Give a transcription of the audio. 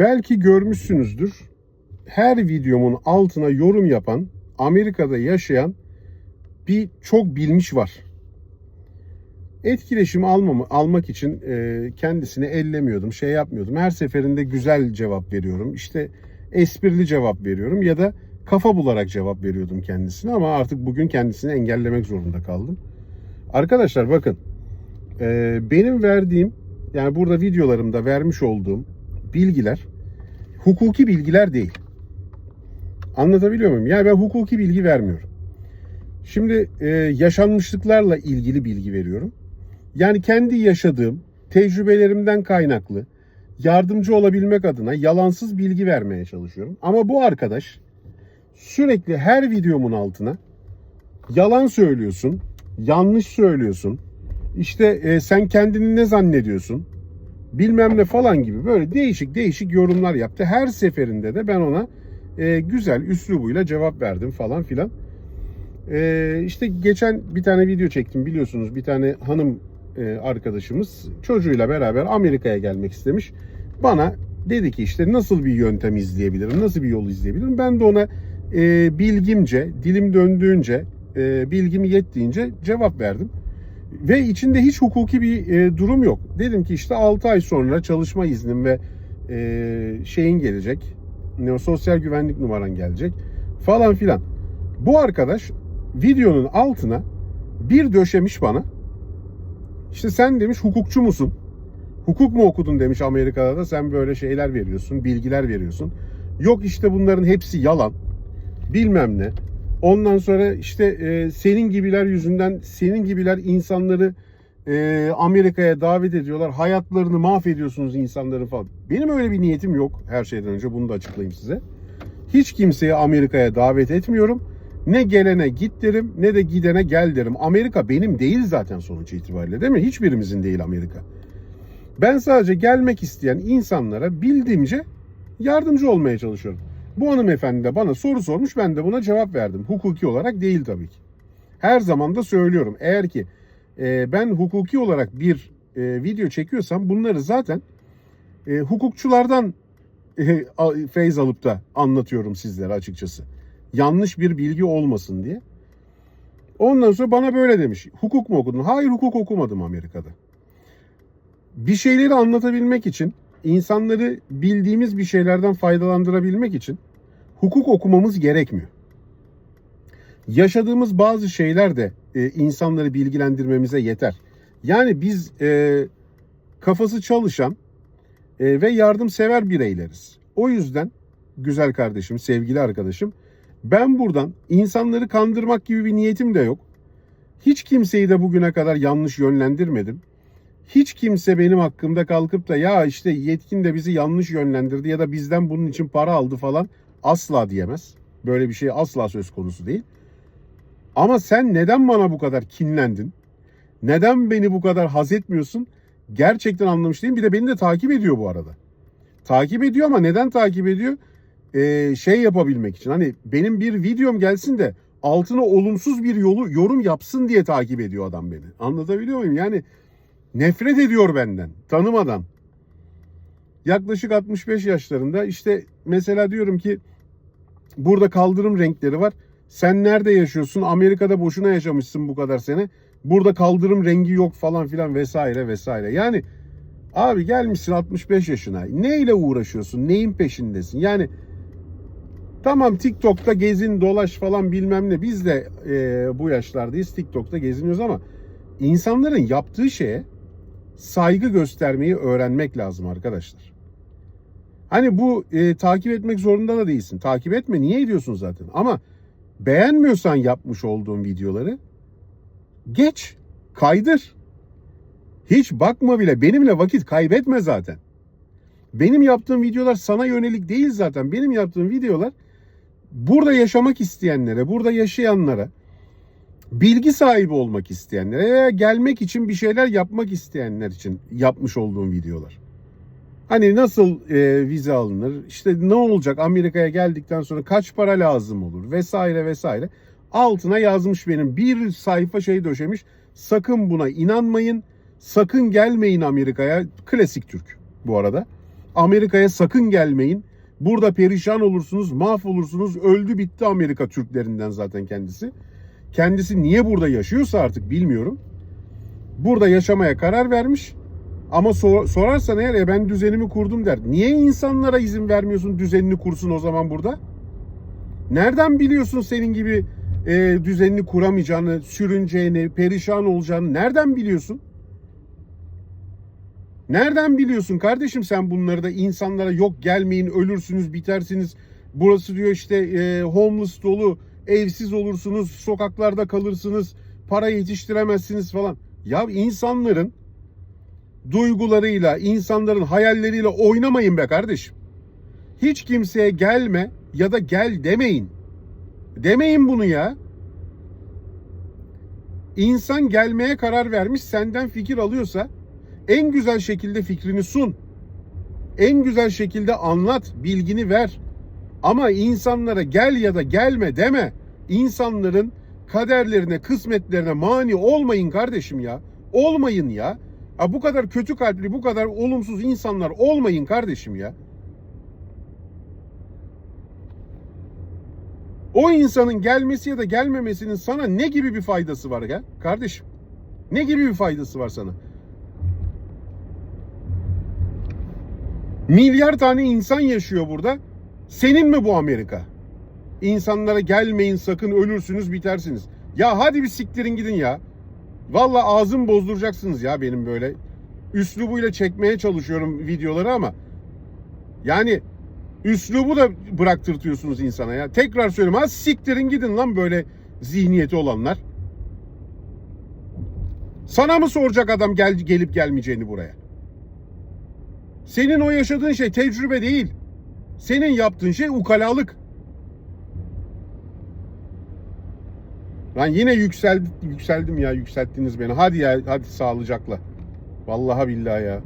Belki görmüşsünüzdür. Her videomun altına yorum yapan, Amerika'da yaşayan bir çok bilmiş var. Etkileşim almamı, almak için e, kendisini ellemiyordum, şey yapmıyordum. Her seferinde güzel cevap veriyorum. İşte esprili cevap veriyorum ya da kafa bularak cevap veriyordum kendisine ama artık bugün kendisini engellemek zorunda kaldım. Arkadaşlar bakın e, benim verdiğim yani burada videolarımda vermiş olduğum bilgiler hukuki bilgiler değil. Anlatabiliyor muyum? Yani ben hukuki bilgi vermiyorum. Şimdi e, yaşanmışlıklarla ilgili bilgi veriyorum. Yani kendi yaşadığım tecrübelerimden kaynaklı yardımcı olabilmek adına yalansız bilgi vermeye çalışıyorum. Ama bu arkadaş sürekli her videomun altına yalan söylüyorsun, yanlış söylüyorsun. İşte e, sen kendini ne zannediyorsun? Bilmem ne falan gibi böyle değişik değişik yorumlar yaptı. Her seferinde de ben ona e, güzel üslubuyla cevap verdim falan filan. E, işte geçen bir tane video çektim biliyorsunuz. Bir tane hanım e, arkadaşımız çocuğuyla beraber Amerika'ya gelmek istemiş. Bana dedi ki işte nasıl bir yöntem izleyebilirim, nasıl bir yol izleyebilirim. Ben de ona e, bilgimce, dilim döndüğünce, e, bilgimi yettiğince cevap verdim. Ve içinde hiç hukuki bir e, durum yok. Dedim ki işte 6 ay sonra çalışma iznim ve e, şeyin gelecek. Ne sosyal güvenlik numaran gelecek falan filan. Bu arkadaş videonun altına bir döşemiş bana. İşte sen demiş hukukçu musun? Hukuk mu okudun demiş Amerika'da da sen böyle şeyler veriyorsun, bilgiler veriyorsun. Yok işte bunların hepsi yalan. Bilmem ne. Ondan sonra işte e, senin gibiler yüzünden senin gibiler insanları e, Amerika'ya davet ediyorlar. Hayatlarını mahvediyorsunuz insanların falan. Benim öyle bir niyetim yok. Her şeyden önce bunu da açıklayayım size. Hiç kimseyi Amerika'ya davet etmiyorum. Ne gelene git derim ne de gidene gel derim. Amerika benim değil zaten sonuç itibariyle değil mi? Hiçbirimizin değil Amerika. Ben sadece gelmek isteyen insanlara bildiğimce yardımcı olmaya çalışıyorum. Bu hanımefendi de bana soru sormuş ben de buna cevap verdim. Hukuki olarak değil tabii ki. Her zaman da söylüyorum. Eğer ki e, ben hukuki olarak bir e, video çekiyorsam bunları zaten e, hukukçulardan e, feyz alıp da anlatıyorum sizlere açıkçası. Yanlış bir bilgi olmasın diye. Ondan sonra bana böyle demiş. Hukuk mu okudun? Hayır hukuk okumadım Amerika'da. Bir şeyleri anlatabilmek için, insanları bildiğimiz bir şeylerden faydalandırabilmek için hukuk okumamız gerekmiyor. Yaşadığımız bazı şeyler de e, insanları bilgilendirmemize yeter. Yani biz e, kafası çalışan e, ve yardımsever bireyleriz. O yüzden güzel kardeşim, sevgili arkadaşım, ben buradan insanları kandırmak gibi bir niyetim de yok. Hiç kimseyi de bugüne kadar yanlış yönlendirmedim. Hiç kimse benim hakkımda kalkıp da ya işte yetkin de bizi yanlış yönlendirdi ya da bizden bunun için para aldı falan asla diyemez. Böyle bir şey asla söz konusu değil. Ama sen neden bana bu kadar kinlendin? Neden beni bu kadar haz etmiyorsun? Gerçekten anlamış değilim. Bir de beni de takip ediyor bu arada. Takip ediyor ama neden takip ediyor? Ee, şey yapabilmek için. Hani benim bir videom gelsin de altına olumsuz bir yolu yorum yapsın diye takip ediyor adam beni. Anlatabiliyor muyum? Yani nefret ediyor benden tanımadan. Yaklaşık 65 yaşlarında işte mesela diyorum ki burada kaldırım renkleri var. Sen nerede yaşıyorsun? Amerika'da boşuna yaşamışsın bu kadar sene. Burada kaldırım rengi yok falan filan vesaire vesaire. Yani abi gelmişsin 65 yaşına. Neyle uğraşıyorsun? Neyin peşindesin? Yani tamam TikTok'ta gezin dolaş falan bilmem ne. Biz de e, bu yaşlardayız TikTok'ta geziniyoruz ama insanların yaptığı şeye saygı göstermeyi öğrenmek lazım arkadaşlar. Hani bu e, takip etmek zorunda da değilsin. Takip etme niye ediyorsun zaten? Ama beğenmiyorsan yapmış olduğun videoları geç, kaydır. Hiç bakma bile. Benimle vakit kaybetme zaten. Benim yaptığım videolar sana yönelik değil zaten. Benim yaptığım videolar burada yaşamak isteyenlere, burada yaşayanlara, bilgi sahibi olmak isteyenlere gelmek için bir şeyler yapmak isteyenler için yapmış olduğum videolar. Hani nasıl e, vize alınır, işte ne olacak Amerika'ya geldikten sonra kaç para lazım olur vesaire vesaire. Altına yazmış benim bir sayfa şey döşemiş. Sakın buna inanmayın, sakın gelmeyin Amerika'ya. Klasik Türk bu arada. Amerika'ya sakın gelmeyin. Burada perişan olursunuz, mahvolursunuz. Öldü bitti Amerika Türklerinden zaten kendisi. Kendisi niye burada yaşıyorsa artık bilmiyorum. Burada yaşamaya karar vermiş. Ama sor- sorarsan eğer e ben düzenimi kurdum der. Niye insanlara izin vermiyorsun düzenini kursun o zaman burada? Nereden biliyorsun senin gibi e, düzenini kuramayacağını, sürüneceğini, perişan olacağını nereden biliyorsun? Nereden biliyorsun kardeşim sen bunları da insanlara yok gelmeyin ölürsünüz bitersiniz. Burası diyor işte e, homeless dolu evsiz olursunuz sokaklarda kalırsınız para yetiştiremezsiniz falan. Ya insanların duygularıyla insanların hayalleriyle oynamayın be kardeşim. Hiç kimseye gelme ya da gel demeyin. Demeyin bunu ya. İnsan gelmeye karar vermiş senden fikir alıyorsa en güzel şekilde fikrini sun. En güzel şekilde anlat, bilgini ver. Ama insanlara gel ya da gelme deme. İnsanların kaderlerine, kısmetlerine mani olmayın kardeşim ya. Olmayın ya. Ha bu kadar kötü kalpli, bu kadar olumsuz insanlar olmayın kardeşim ya. O insanın gelmesi ya da gelmemesinin sana ne gibi bir faydası var ya kardeşim? Ne gibi bir faydası var sana? Milyar tane insan yaşıyor burada. Senin mi bu Amerika? İnsanlara gelmeyin sakın ölürsünüz bitersiniz. Ya hadi bir siktirin gidin ya. Valla ağzım bozduracaksınız ya benim böyle. Üslubuyla çekmeye çalışıyorum videoları ama yani üslubu da bıraktırtıyorsunuz insana ya. Tekrar söylüyorum ha siktirin gidin lan böyle zihniyeti olanlar. Sana mı soracak adam gel, gelip gelmeyeceğini buraya? Senin o yaşadığın şey tecrübe değil. Senin yaptığın şey ukalalık. Ben yine yükseldim, yükseldim ya yükselttiniz beni. Hadi ya hadi sağlıcakla. Vallahi billahi ya.